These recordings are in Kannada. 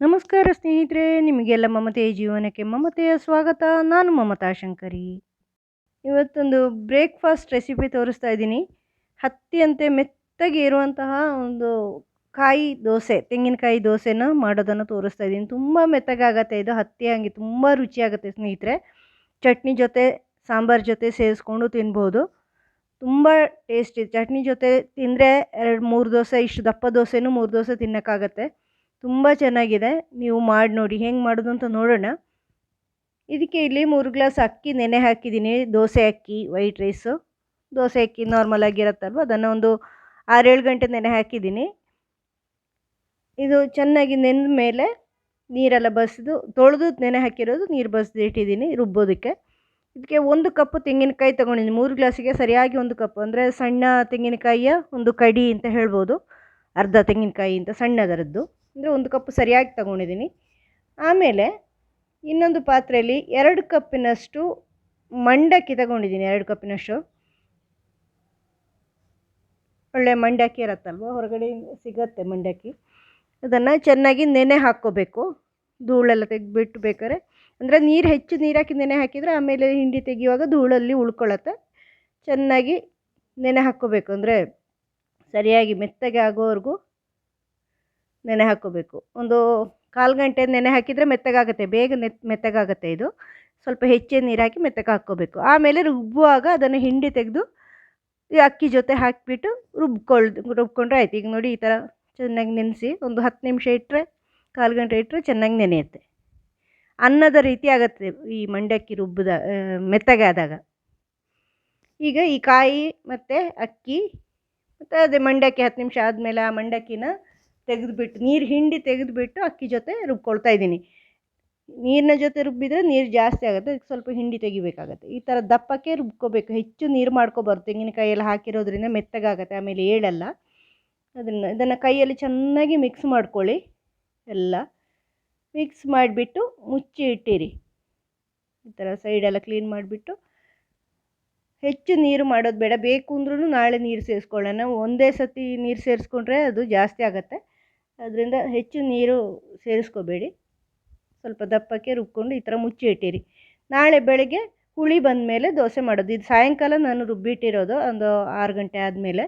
ನಮಸ್ಕಾರ ಸ್ನೇಹಿತರೆ, ನಿಮಗೆಲ್ಲ ಮಮತೆಯ ಜೀವನಕ್ಕೆ ಮಮತೆಯ ಸ್ವಾಗತ. ನಾನು ಮಮತಾ ಶಂಕರಿ. ಇವತ್ತೊಂದು ಬ್ರೇಕ್ಫಾಸ್ಟ್ ರೆಸಿಪಿ ತೋರಿಸ್ತಾ ಇದ್ದೀನಿ. ಹತ್ತಿಯಂತೆ ಮೆತ್ತಗೆ ಇರುವಂತಹ ಒಂದು ಕಾಯಿ ದೋಸೆ, ತೆಂಗಿನಕಾಯಿ ದೋಸೆನ ಮಾಡೋದನ್ನು ತೋರಿಸ್ತಾ ಇದ್ದೀನಿ. ತುಂಬ ಮೆತ್ತಗಾಗತ್ತೆ ಇದು ಹತ್ತಿ ಹಂಗೆ ತುಂಬ ರುಚಿಯಾಗುತ್ತೆ ಸ್ನೇಹಿತರೆ. ಚಟ್ನಿ ಜೊತೆ, ಸಾಂಬಾರ್ ಜೊತೆ ಸೇರಿಸ್ಕೊಂಡು ತಿನ್ಬೋದು. ತುಂಬ ಟೇಸ್ಟಿ, ಚಟ್ನಿ ಜೊತೆ ತಿಂದರೆ ಎರಡು ಮೂರು ದೋಸೆ, ಇಷ್ಟು ದಪ್ಪ ದೋಸೆನೂ ಮೂರು ದೋಸೆ ತಿನ್ನೋಕ್ಕಾಗತ್ತೆ. ತುಂಬ ಚೆನ್ನಾಗಿದೆ. ನೀವು ಮಾಡಿ ನೋಡಿ, ಹೆಂಗೆ ಮಾಡೋದು ಅಂತ ನೋಡೋಣ. ಇದಕ್ಕೆ ಇಲ್ಲಿ ಮೂರು ಗ್ಲಾಸ್ ಅಕ್ಕಿ, ನೆನೆ ಹಾಕಿದ್ದೀನಿ. ದೋಸೆ ಅಕ್ಕಿ, ವೈಟ್ ರೈಸು. ದೋಸೆ ಅಕ್ಕಿ ನಾರ್ಮಲ್ ಆಗಿರುತ್ತಲ್ವ? ಅದನ್ನು ಒಂದು ಆರೇಳು ಗಂಟೆ ನೆನೆ ಹಾಕಿದ್ದೀನಿ. ಇದು ಚೆನ್ನಾಗಿ ನೆಂದ ಮೇಲೆ ನೀರೆಲ್ಲ ಬಸಿದು, ತೊಳೆದು ನೆನೆ ಹಾಕಿರೋದು ನೀರು ಬಸಿದು ಇಟ್ಟಿದ್ದೀನಿ ರುಬ್ಬೋದಕ್ಕೆ. ಇದಕ್ಕೆ ಒಂದು ಕಪ್ಪು ತೆಂಗಿನಕಾಯಿ ತೊಗೊಂಡಿದ್ದೀನಿ. ಮೂರು ಗ್ಲಾಸಿಗೆ ಸರಿಯಾಗಿ ಒಂದು ಕಪ್ಪು, ಅಂದರೆ ಸಣ್ಣ ತೆಂಗಿನಕಾಯಿಯ ಒಂದು ಕಡಿ ಅಂತ ಹೇಳ್ಬೋದು. ಅರ್ಧ ತೆಂಗಿನಕಾಯಿ ಅಂತ ಸಣ್ಣದರದ್ದು. ಅಂದರೆ ಒಂದು ಕಪ್ ಸರಿಯಾಗಿ ತಗೊಂಡಿದ್ದೀನಿ ಆಮೇಲೆ ಇನ್ನೊಂದು ಪಾತ್ರೆಯಲ್ಲಿ ಎರಡು ಕಪ್ಪಿನಷ್ಟು ಮಂಡಕ್ಕಿ ತಗೊಂಡಿದ್ದೀನಿ ಎರಡು ಕಪ್ಪಿನಷ್ಟು. ಒಳ್ಳೆ ಮಂಡಕ್ಕಿ ಇರತ್ತಲ್ವ? ಹೊರಗಡೆ ಸಿಗತ್ತೆ ಮಂಡಕ್ಕಿ. ಅದನ್ನು ಚೆನ್ನಾಗಿ ನೆನೆ ಹಾಕ್ಕೋಬೇಕು. ಧೂಳೆಲ್ಲ ತೆಗೆದುಬಿಟ್ಟು ಬೇಕಾದ್ರೆ. ಅಂದರೆ ನೀರು ಹೆಚ್ಚು ನೀರು ಹಾಕಿ ನೆನೆ ಹಾಕಿದರೆ ಆಮೇಲೆ ಹಿಂಡಿ ತೆಗೆಯುವಾಗ ಧೂಳಲ್ಲಿ ಉಳ್ಕೊಳ್ಳುತ್ತೆ ಚೆನ್ನಾಗಿ ನೆನೆ ಹಾಕ್ಕೋಬೇಕು. ಅಂದರೆ ಸರಿಯಾಗಿ ಮೆತ್ತಗೆ ಆಗೋವರೆಗೂ ನೆನೆ ಹಾಕ್ಕೋಬೇಕು ಒಂದು ಕಾಲು ಗಂಟೆ ನೆನೆ ಹಾಕಿದರೆ ಮೆತ್ತಗಾಗುತ್ತೆ, ಬೇಗ ನೆತ್, ಮೆತ್ತಗಾಗುತ್ತೆ ಇದು. ಸ್ವಲ್ಪ ಹೆಚ್ಚಿನ ನೀರು ಹಾಕಿ ಮೆತ್ತಗೆ ಹಾಕ್ಕೋಬೇಕು. ಆಮೇಲೆ ರುಬ್ಬುವಾಗ ಅದನ್ನು ಹಿಂಡಿ ತೆಗೆದು ಈ ಅಕ್ಕಿ ಜೊತೆ ಹಾಕಿಬಿಟ್ಟು ರುಬ್ಕೊಳ್ದು ರುಬ್ಕೊಂಡ್ರೆ ಆಯ್ತು. ಈಗ ನೋಡಿ ಈ ಥರ ಚೆನ್ನಾಗಿ ನೆನೆಸಿ ಒಂದು ಹತ್ತು ನಿಮಿಷ ಇಟ್ಟರೆ, ಕಾಲು ಗಂಟೆ ಇಟ್ಟರೆ ಚೆನ್ನಾಗಿ ನೆನೆಯುತ್ತೆ. ಅನ್ನದ ರೀತಿ ಆಗುತ್ತೆ ಈ ಮಂಡಕ್ಕಿ ರುಬ್ಬದ ಮೆತ್ತಗೆ ಆದಾಗ. ಈಗ ಈ ಕಾಯಿ ಮತ್ತು ಅಕ್ಕಿ ಮತ್ತು ಅದೇ ಮಂಡಕ್ಕಿ ಹತ್ತು ನಿಮಿಷ ಆದಮೇಲೆ ಆ ಮಂಡಕ್ಕಿನ ತೆಗೆದುಬಿಟ್ಟು, ನೀರು ಹಿಂಡಿ ತೆಗೆದುಬಿಟ್ಟು ಅಕ್ಕಿ ಜೊತೆ ರುಬ್ಕೊಳ್ತಾ ಇದ್ದೀನಿ. ನೀರಿನ ಜೊತೆ ರುಬ್ಬಿದರೆ ನೀರು ಜಾಸ್ತಿ ಆಗುತ್ತೆ, ಅದಕ್ಕೆ ಸ್ವಲ್ಪ ಹಿಂಡಿ ತೆಗಿಬೇಕಾಗುತ್ತೆ. ಈ ಥರ ದಪ್ಪಕ್ಕೆ ರುಬ್ಕೋಬೇಕು, ಹೆಚ್ಚು ನೀರು ಮಾಡ್ಕೊಬಾರ್ದು. ತೆಂಗಿನಕಾಯಿ ಎಲ್ಲ ಹಾಕಿರೋದ್ರಿಂದ ಮೆತ್ತಗಾಗುತ್ತೆ, ಆಮೇಲೆ ಏಳಲ್ಲ. ಅದನ್ನು, ಇದನ್ನು ಕೈಯಲ್ಲಿ ಚೆನ್ನಾಗಿ ಮಿಕ್ಸ್ ಮಾಡ್ಕೊಳ್ಳಿ, ಎಲ್ಲ. ಮಿಕ್ಸ್ ಮಾಡಿಬಿಟ್ಟು ಮುಚ್ಚಿ ಇಟ್ಟಿರಿ. ಈ ಥರ ಸೈಡೆಲ್ಲ ಕ್ಲೀನ್ ಮಾಡಿಬಿಟ್ಟು. ಹೆಚ್ಚು ನೀರು ಮಾಡೋದು ಬೇಡ. ಬೇಕು ಅಂದ್ರೂ ನಾಳೆ ನೀರು ಸೇರಿಸ್ಕೊಳ್ಳೋಣ. ಒಂದೇ ಸತಿ ನೀರು ಸೇರಿಸ್ಕೊಂಡ್ರೆ ಅದು ಜಾಸ್ತಿ ಆಗುತ್ತೆ. ಅದರಿಂದ ಹೆಚ್ಚು ನೀರು ಸೇರಿಸ್ಕೋಬೇಡಿ. ಸ್ವಲ್ಪ ದಪ್ಪಕ್ಕೆ ರುಬ್ಕೊಂಡು ಈ ಥರ ಮುಚ್ಚಿ ಇಟ್ಟಿರಿ. ನಾಳೆ ಬೆಳಗ್ಗೆ ಹುಳಿ ಬಂದ ಮೇಲೆ ದೋಸೆ ಮಾಡೋದು. ಇದು ಸಾಯಂಕಾಲ ನಾನು ರುಬ್ಬಿಟ್ಟಿರೋದು ಒಂದು ಆರು ಗಂಟೆ ಆದಮೇಲೆ.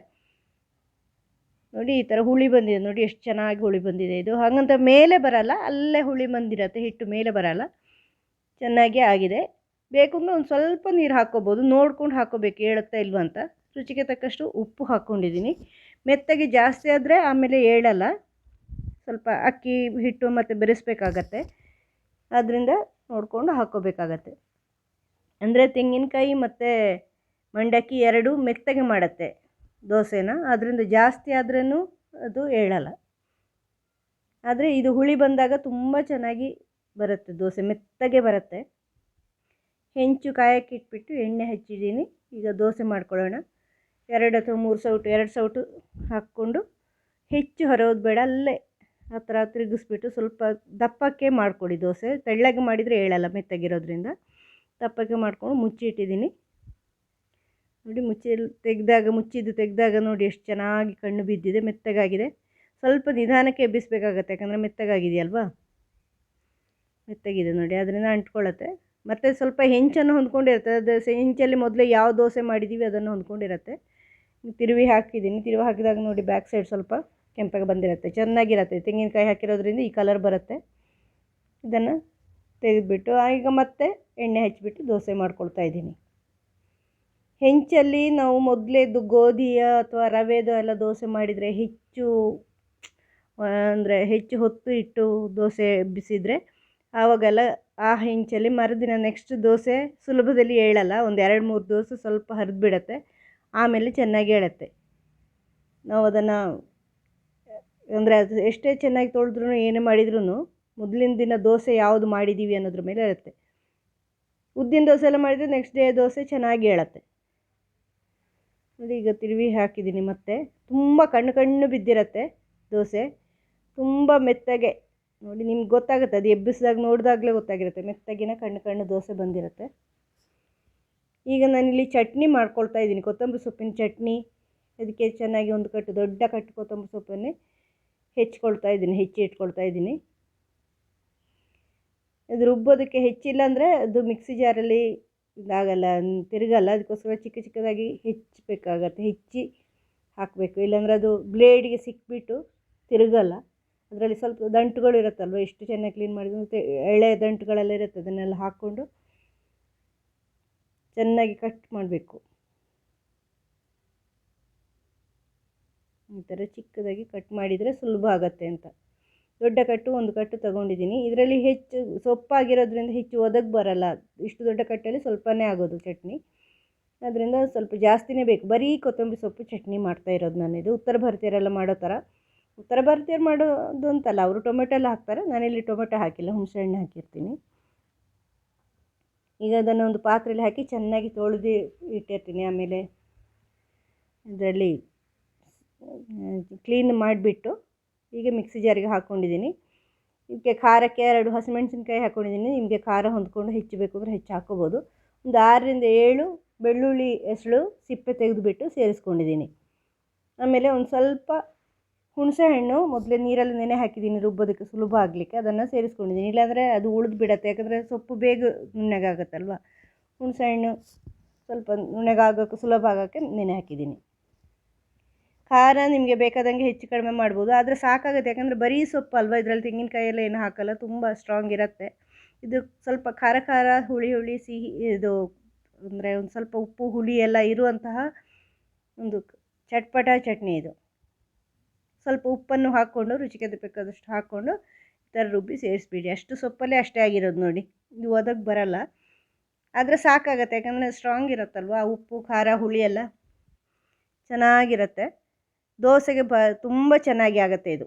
ನೋಡಿ ಈ ಥರ ಹುಳಿ ಬಂದಿದೆ. ನೋಡಿ ಎಷ್ಟು ಚೆನ್ನಾಗಿ ಹುಳಿ ಬಂದಿದೆ ಇದು. ಹಾಗಂತ ಮೇಲೆ ಬರಲ್ಲ, ಅಲ್ಲೇ ಹುಳಿ ಬಂದಿರತ್ತೆ, ಹಿಟ್ಟು ಮೇಲೆ ಬರಲ್ಲ. ಚೆನ್ನಾಗಿ ಆಗಿದೆ. ಬೇಕು ಅಂದರೆ ಒಂದು ಸ್ವಲ್ಪ ನೀರು ಹಾಕ್ಕೋಬೋದು. ನೋಡ್ಕೊಂಡು ಹಾಕ್ಕೋಬೇಕು, ಹೇಳುತ್ತಾ ಇಲ್ವ ಅಂತ. ರುಚಿಗೆ ತಕ್ಕಷ್ಟು ಉಪ್ಪು ಹಾಕ್ಕೊಂಡಿದ್ದೀನಿ. ಮೆತ್ತಗೆ ಜಾಸ್ತಿ ಆದರೆ ಆಮೇಲೆ ಏಳಲ್ಲ ಸ್ವಲ್ಪ ಅಕ್ಕಿ, ಹಿಟ್ಟು ಮತ್ತು ಬೆರೆಸ್ಬೇಕಾಗತ್ತೆ. ಆದ್ದರಿಂದ ನೋಡಿಕೊಂಡು ಹಾಕ್ಕೋಬೇಕಾಗತ್ತೆ. ಅಂದರೆ ತೆಂಗಿನಕಾಯಿ ಮತ್ತು ಮಂಡಕ್ಕಿ ಎರಡೂ ಮೆತ್ತಗೆ ಮಾಡುತ್ತೆ ದೋಸೆನ. ಅದರಿಂದ ಜಾಸ್ತಿ ಆದ್ರೂ ಅದು ಹೇಳಲ್ಲ ಆದರೆ ಇದು ಹುಳಿ ಬಂದಾಗ ತುಂಬ ಚೆನ್ನಾಗಿ ಬರುತ್ತೆ ದೋಸೆ, ಮೆತ್ತಗೆ ಬರುತ್ತೆ. ಹೆಂಚು ಕಾಯಕ್ಕೆ ಇಟ್ಬಿಟ್ಟು ಎಣ್ಣೆ ಹಚ್ಚಿದ್ದೀನಿ. ಈಗ ದೋಸೆ ಮಾಡ್ಕೊಳ್ಳೋಣ. ಎರಡು ಅಥವಾ ಮೂರು ಸೌಟು, ಎರಡು ಸೌಟು ಹಾಕ್ಕೊಂಡು ಹೆಚ್ಚು ಹೊರೋದು ಬೇಡ, ಅಲ್ಲೇ ಆ ಥರ ತಿರುಗಿಸ್ಬಿಟ್ಟು ಸ್ವಲ್ಪ ದಪ್ಪಕ್ಕೆ ಮಾಡಿಕೊಡಿ ದೋಸೆ. ತೆಳ್ಳಗೆ ಮಾಡಿದರೆ ಏಳಲ್ಲ ಮೆತ್ತಗಿರೋದ್ರಿಂದ. ದಪ್ಪಕ್ಕೆ ಮಾಡ್ಕೊಂಡು ಮುಚ್ಚಿಟ್ಟಿದ್ದೀನಿ. ನೋಡಿ ಮುಚ್ಚಿ, ತೆಗೆದಾಗ, ಮುಚ್ಚಿದ್ದು ತೆಗೆದಾಗ ನೋಡಿ ಎಷ್ಟು ಚೆನ್ನಾಗಿ ಕಣ್ಣು ಬಿದ್ದಿದೆ, ಮೆತ್ತಗಾಗಿದೆ. ಸ್ವಲ್ಪ ನಿಧಾನಕ್ಕೆ ಎಬ್ಬಿಸ್ಬೇಕಾಗತ್ತೆ, ಯಾಕಂದರೆ ಮೆತ್ತಗಾಗಿದೆಯಲ್ವಾ? ಮೆತ್ತಗಿದೆ ನೋಡಿ, ಅದರಿಂದ ಅಂಟ್ಕೊಳ್ಳುತ್ತೆ. ಮತ್ತು ಸ್ವಲ್ಪ ಹೆಂಚನ್ನು ಹೊಂದ್ಕೊಂಡಿರುತ್ತೆ. ಅದು ಹೆಂಚಲ್ಲಿ ಮೊದಲೇ ಯಾವ ದೋಸೆ ಮಾಡಿದ್ದೀವಿ ಅದನ್ನು ಹೊಂದ್ಕೊಂಡಿರುತ್ತೆ. ತಿರುವಿ ಹಾಕಿದ್ದೀನಿ. ತಿರುವಿ ಹಾಕಿದಾಗ ನೋಡಿ ಬ್ಯಾಕ್ ಸೈಡ್ ಸ್ವಲ್ಪ ಕೆಂಪಾಗಿ ಬಂದಿರುತ್ತೆ, ಚೆನ್ನಾಗಿರುತ್ತೆ. ತೆಂಗಿನಕಾಯಿ ಹಾಕಿರೋದ್ರಿಂದ ಈ ಕಲರ್ ಬರುತ್ತೆ. ಇದನ್ನು ತೆಗೆದುಬಿಟ್ಟು, ಈಗ ಮತ್ತೆ ಎಣ್ಣೆ ಹಚ್ಚಿಬಿಟ್ಟು ದೋಸೆ ಮಾಡ್ಕೊಳ್ತಾ ಇದ್ದೀನಿ. ಹೆಂಚಲ್ಲಿ ನಾವು ಮೊದಲೇದು ಗೋಧಿಯ ಅಥವಾ ರವೆದು ಎಲ್ಲ ದೋಸೆ ಮಾಡಿದರೆ ಹೆಚ್ಚು ಅಂದರೆ ಹೆಚ್ಚು ಹೊತ್ತು ಇಟ್ಟು ದೋಸೆ ಬಿಸಿದರೆ ಆವಾಗೆಲ್ಲ ಆ ಹೆಂಚಲ್ಲಿ ಮರುದಿನ ನೆಕ್ಸ್ಟ್ ದೋಸೆ ಸುಲಭದಲ್ಲಿ ಏಳಲ್ಲ ಒಂದು ಎರಡು ಮೂರು ದೋಸೆ ಸ್ವಲ್ಪ ಹರಿದು ಬಿಡುತ್ತೆ ಆಮೇಲೆ ಚೆನ್ನಾಗಿ ಏಳುತ್ತೆ ನಾವು ಅದನ್ನು ಅಂದರೆ ಅದು ಎಷ್ಟೇ ಚೆನ್ನಾಗಿ ತೊಳೆದ್ರೂ ಏನೇ ಮಾಡಿದ್ರೂ ಮೊದಲಿನ ದಿನ ದೋಸೆ ಯಾವುದು ಮಾಡಿದ್ದೀವಿ ಅನ್ನೋದ್ರ ಮೇಲೆ ಇರುತ್ತೆ. ಉದ್ದಿನ ದೋಸೆ ಎಲ್ಲ ಮಾಡಿದರೆ ನೆಕ್ಸ್ಟ್ ಡೇ ದೋಸೆ ಚೆನ್ನಾಗಿ ಹೇಳತ್ತೆ ನೋಡಿ, ಈಗ ತಿರುವಿ ಹಾಕಿದ್ದೀನಿ ಮತ್ತೆ. ತುಂಬ ಕಣ್ಣು ಕಣ್ಣು ಬಿದ್ದಿರತ್ತೆ ದೋಸೆ. ತುಂಬ ಮೆತ್ತಗೆ. ನೋಡಿ, ನಿಮ್ಗೆ ಗೊತ್ತಾಗುತ್ತೆ, ಅದು ಎಬ್ಬಿಸಿದಾಗ ನೋಡಿದಾಗಲೇ ಗೊತ್ತಾಗಿರುತ್ತೆ. ಮೆತ್ತಗಿನ ಕಣ್ಣು ಕಣ್ಣು ದೋಸೆ ಬಂದಿರುತ್ತೆ. ಈಗ ನಾನಿಲ್ಲಿ ಚಟ್ನಿ ಮಾಡ್ಕೊಳ್ತಾ ಇದ್ದೀನಿ. ಕೊತ್ತಂಬರಿ ಸೊಪ್ಪಿನ ಚಟ್ನಿ. ಅದಕ್ಕೆ ಚೆನ್ನಾಗಿ ಒಂದು ಕಟ್ಟು ದೊಡ್ಡ ಕಟ್ಟು ಕೊತ್ತಂಬರಿ ಸೊಪ್ಪನ್ನೇ ಹೆಚ್ಕೊಳ್ತಾ ಇದ್ದೀನಿ, ಹೆಚ್ಚಿ ಇಟ್ಕೊಳ್ತಾ ಇದ್ದೀನಿ. ಇದು ರುಬ್ಬೋದಕ್ಕೆ ಹೆಚ್ಚಿಲ್ಲ ಅಂದರೆ ಅದು ಮಿಕ್ಸಿ ಜಾರಲ್ಲಿ ಇದಾಗಲ್ಲ, ತಿರುಗಲ್ಲ, ಅದಕ್ಕೋಸ್ಕರ ಚಿಕ್ಕ ಚಿಕ್ಕದಾಗಿ ಹೆಚ್ಚಬೇಕಾಗತ್ತೆ, ಹೆಚ್ಚಿ ಹಾಕಬೇಕು. ಇಲ್ಲಾಂದರೆ ಅದು ಬ್ಲೇಡಿಗೆ ಸಿಕ್ಕಿಬಿಟ್ಟು ತಿರುಗಲ್ಲ. ಅದರಲ್ಲಿ ಸ್ವಲ್ಪ ದಂಟುಗಳು ಇರುತ್ತಲ್ವ, ಎಷ್ಟು ಚೆನ್ನಾಗಿ ಕ್ಲೀನ್ ಮಾಡಿದ್ರು ಎಳೆ ದಂಟುಗಳೆಲ್ಲ ಇರುತ್ತೆ, ಅದನ್ನೆಲ್ಲ ಹಾಕ್ಕೊಂಡು ಚೆನ್ನಾಗಿ ಕಟ್ ಮಾಡಬೇಕು. ಈ ಥರ ಚಿಕ್ಕದಾಗಿ ಕಟ್ ಮಾಡಿದರೆ ಸುಲಭ ಆಗತ್ತೆ ಅಂತ. ದೊಡ್ಡ ಕಟ್ಟು ಒಂದು ಕಟ್ಟು ತಗೊಂಡಿದ್ದೀನಿ. ಇದರಲ್ಲಿ ಹೆಚ್ಚು ಸೊಪ್ಪಾಗಿರೋದ್ರಿಂದ ಹೆಚ್ಚು ಒದಗಿ ಬರಲ್ಲ. ಇಷ್ಟು ದೊಡ್ಡ ಕಟ್ಟಲ್ಲಿ ಸ್ವಲ್ಪನೇ ಆಗೋದು ಚಟ್ನಿ. ಅದರಿಂದ ಸ್ವಲ್ಪ ಜಾಸ್ತಿನೇ ಬೇಕು. ಬರೀ ಕೊತ್ತಂಬರಿ ಸೊಪ್ಪು ಚಟ್ನಿ ಮಾಡ್ತಾ ಇರೋದು ನಾನು. ಇದು ಉತ್ತರ ಭಾರತೀಯರೆಲ್ಲ ಮಾಡೋ ಥರ ಉತ್ತರ ಭಾರತೀಯರು ಮಾಡೋದು ಅಂತಲ್ಲ. ಅವರು ಟೊಮೆಟೊ ಎಲ್ಲ ಹಾಕ್ತಾರೆ. ನಾನಿಲ್ಲಿ ಟೊಮೆಟೊ ಹಾಕಿಲ್ಲ. ಹುಣಸೆಹಣ್ಣು ಹಾಕಿರ್ತೀನಿ. ಈಗ ಅದನ್ನು ಒಂದು ಪಾತ್ರೆಯಲ್ಲಿ ಹಾಕಿ ಚೆನ್ನಾಗಿ ತೊಳೆದು ಇಟ್ಟಿರ್ತೀನಿ. ಆಮೇಲೆ ಇದರಲ್ಲಿ ಕ್ಲೀನ್ ಮಾಡಿಬಿಟ್ಟು ಈಗ ಮಿಕ್ಸಿ ಜಾರಿಗೆ ಹಾಕ್ಕೊಂಡಿದ್ದೀನಿ ಇದಕ್ಕೆ ಖಾರಕ್ಕೆ ಎರಡು ಹಸಿಮೆಣ್ಸಿನ್ಕಾಯಿ ಹಾಕ್ಕೊಂಡಿದ್ದೀನಿ ನಿಮಗೆ ಖಾರ ಹೊಂದ್ಕೊಂಡು ಹೆಚ್ಚು ಬೇಕು ಅಂದರೆ ಹೆಚ್ಚು ಹಾಕ್ಕೋಬೋದು. ಒಂದು ಆರರಿಂದ ಏಳು ಬೆಳ್ಳುಳ್ಳಿ ಎಸಳು ಸಿಪ್ಪೆ ತೆಗೆದುಬಿಟ್ಟು ಸೇರಿಸ್ಕೊಂಡಿದ್ದೀನಿ. ಆಮೇಲೆ ಒಂದು ಸ್ವಲ್ಪ ಹುಣಸೆಹಣ್ಣು ಮೊದಲೇ ನೀರಲ್ಲಿ ನೆನೆ ಹಾಕಿದ್ದೀನಿ, ರುಬ್ಬೋದಕ್ಕೆ ಸುಲಭ ಆಗಲಿಕ್ಕೆ. ಅದನ್ನು ಸೇರಿಸ್ಕೊಂಡಿದ್ದೀನಿ. ಇಲ್ಲಾಂದರೆ ಅದು ಉಳಿದು ಬಿಡತ್ತೆ. ಯಾಕಂದರೆ ಸೊಪ್ಪು ಬೇಗ ನುಣ್ಣಗಾಗತ್ತಲ್ವ? ಹುಣಸೆಹಣ್ಣು ಸ್ವಲ್ಪ ನುಣ್ಣಗಾಗೋಕ್ಕೆ ಸುಲಭ ಆಗೋಕ್ಕೆ ನೆನೆ ಹಾಕಿದ್ದೀನಿ. ಖಾರ ನಿಮಗೆ ಬೇಕಾದಂಗೆ ಹೆಚ್ಚು ಕಡಿಮೆ ಮಾಡ್ಬೋದು. ಆದರೆ ಸಾಕಾಗುತ್ತೆ. ಯಾಕಂದರೆ ಬರೀ ಸೊಪ್ಪು ಅಲ್ವಾ ಇದರಲ್ಲಿ? ತೆಂಗಿನಕಾಯಿ ಎಲ್ಲ ಏನು ಹಾಕಲ್ಲ? ತುಂಬ ಸ್ಟ್ರಾಂಗ್ ಇರುತ್ತೆ. ಇದು ಸ್ವಲ್ಪ ಖಾರ ಖಾರ ಹುಳಿ ಹುಳಿ ಸಿಹಿ ಇದು ಅಂದರೆ ಒಂದು ಸ್ವಲ್ಪ ಉಪ್ಪು, ಹುಳಿ ಎಲ್ಲ ಇರುವಂತಹ ಒಂದು ಚಟ್ಪಟ ಚಟ್ನಿ ಇದು. ಸ್ವಲ್ಪ ಉಪ್ಪನ್ನು ಹಾಕ್ಕೊಂಡು ರುಚಿಗೆ ಬೇಕಾದಷ್ಟು ಹಾಕ್ಕೊಂಡು ಈ ಥರ ರುಬ್ಬಿ ಸೇರಿಸ್ಬಿಡಿ. ಅಷ್ಟು ಸೊಪ್ಪಲ್ಲೇ ಅಷ್ಟೇ ಆಗಿರೋದು ನೋಡಿ. ಇದು ಒದಗಿ ಬರಲ್ಲ. ಆದರೆ ಸಾಕಾಗತ್ತೆ. ಯಾಕಂದರೆ ಸ್ಟ್ರಾಂಗ್ ಇರುತ್ತಲ್ವ? ಉಪ್ಪು, ಖಾರ, ಹುಳಿ ಎಲ್ಲ ಚೆನ್ನಾಗಿರುತ್ತೆ. ದೋಸೆಗೆ ಬ, ತುಂಬ ಚೆನ್ನಾಗಿ ಆಗುತ್ತೆ ಇದು.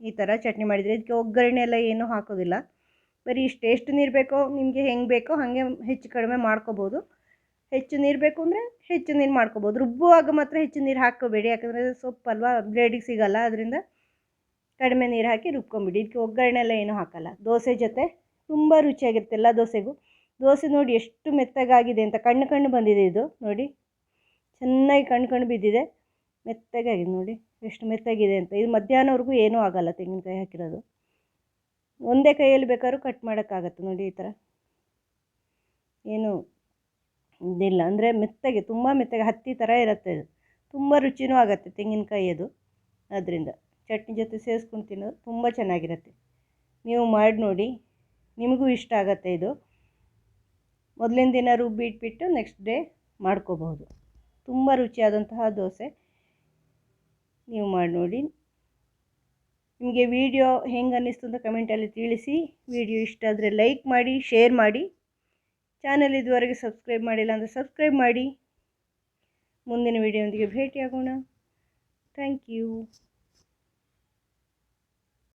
ಈ ಥರ ಚಟ್ನಿ ಮಾಡಿದರೆ ಇದಕ್ಕೆ ಒಗ್ಗರಣೆ ಎಲ್ಲ ಏನೂ ಹಾಕೋದಿಲ್ಲ. ಬರೀ ಇಷ್ಟು ಎಷ್ಟು ನೀರು ಬೇಕೋ, ನಿಮಗೆ ಹೆಂಗೆ ಬೇಕೋ ಹಾಗೆ ಹೆಚ್ಚು ಕಡಿಮೆ ಮಾಡ್ಕೋಬೋದು. ಹೆಚ್ಚು ನೀರು ಬೇಕು ಅಂದರೆ ಹೆಚ್ಚು ನೀರು ಮಾಡ್ಕೋಬೋದು. ರುಬ್ಬುವಾಗ ಮಾತ್ರ ಹೆಚ್ಚು ನೀರು ಹಾಕೋಬೇಡಿ ಯಾಕಂದರೆ ಸೊಪ್ಪಲ್ವಾ ಬ್ಲೇಡಿಗೆ ಸಿಗಲ್ಲ. ಅದರಿಂದ ಕಡಿಮೆ ನೀರು ಹಾಕಿ ರುಬ್ಕೊಂಬಿಡಿ. ಇದಕ್ಕೆ ಒಗ್ಗರಣೆ ಎಲ್ಲ ಏನೂ ಹಾಕಲ್ಲ. ದೋಸೆ ಜೊತೆ ತುಂಬ ರುಚಿಯಾಗಿರುತ್ತೆ ಎಲ್ಲ ದೋಸೆಗೂ. ದೋಸೆ ನೋಡಿ ಎಷ್ಟು ಮೆತ್ತಗಾಗಿದೆ ಅಂತ ಕಣ್ಣು ಕಣ್ಣು ಬಂದಿದೆ ಇದು. ನೋಡಿ, ಚೆನ್ನಾಗಿ ಕಣ್ಣು ಕಣ್ಣು ಬಿದ್ದಿದೆ. ಮೆತ್ತಗಾಗಿದೆ ನೋಡಿ, ಎಷ್ಟು ಮೆತ್ತಗಿದೆ ಅಂತ. ಇದು ಮಧ್ಯಾಹ್ನವರೆಗೂ ಏನೂ ಆಗಲ್ಲ ತೆಂಗಿನಕಾಯಿ ಹಾಕಿರೋದು. ಒಂದೇ ಕೈಯಲ್ಲಿ ಬೇಕಾದ್ರೂ ಕಟ್ ಮಾಡೋಕ್ಕಾಗತ್ತೆ ನೋಡಿ ಈ ಥರ. ಏನು ಇದಿಲ್ಲ. ಅಂದರೆ ಮೆತ್ತಗೆ, ತುಂಬ ಮೆತ್ತಗೆ, ಹತ್ತಿ ಥರ ಇರುತ್ತೆ ಇದು. ತುಂಬ ರುಚಿನೂ ಆಗುತ್ತೆ ತೆಂಗಿನಕಾಯಿ ಅದು. ಅದರಿಂದ ಚಟ್ನಿ ಜೊತೆ ಸೇರಿಸ್ಕೊಂಡು ತಿನ್ನೋದು ತುಂಬ ಚೆನ್ನಾಗಿರುತ್ತೆ. ನೀವು ಮಾಡಿ ನೋಡಿ, ನಿಮಗೂ ಇಷ್ಟ ಆಗುತ್ತೆ ಇದು. ಮೊದಲಿನ ದಿನ ರುಬ್ಬಿ ಇಟ್ಬಿಟ್ಟು ನೆಕ್ಸ್ಟ್ ಡೇ ಮಾಡ್ಕೋಬಹುದು. ತುಂಬ ರುಚಿಯಾದಂತಹ ದೋಸೆ. ನೀವು ಮಾಡಿ ನೋಡಿ. ನಿಮಗೆ ವಿಡಿಯೋ ಹೆಂಗೆ ಅನ್ನಿಸ್ತು ಅಂತ ಕಮೆಂಟಲ್ಲಿ ತಿಳಿಸಿ. ವಿಡಿಯೋ ಇಷ್ಟ ಆದರೆ ಲೈಕ್ ಮಾಡಿ ಶೇರ್ ಮಾಡಿ. ಚಾನಲ್ ಇದುವರೆಗೆ ಸಬ್ಸ್ಕ್ರೈಬ್ ಮಾಡಿಲ್ಲ ಅಂದರೆ ಸಬ್ಸ್ಕ್ರೈಬ್ ಮಾಡಿ. ಮುಂದಿನ ವಿಡಿಯೋದೊಂದಿಗೆ ಭೇಟಿಯಾಗೋಣ. Thank you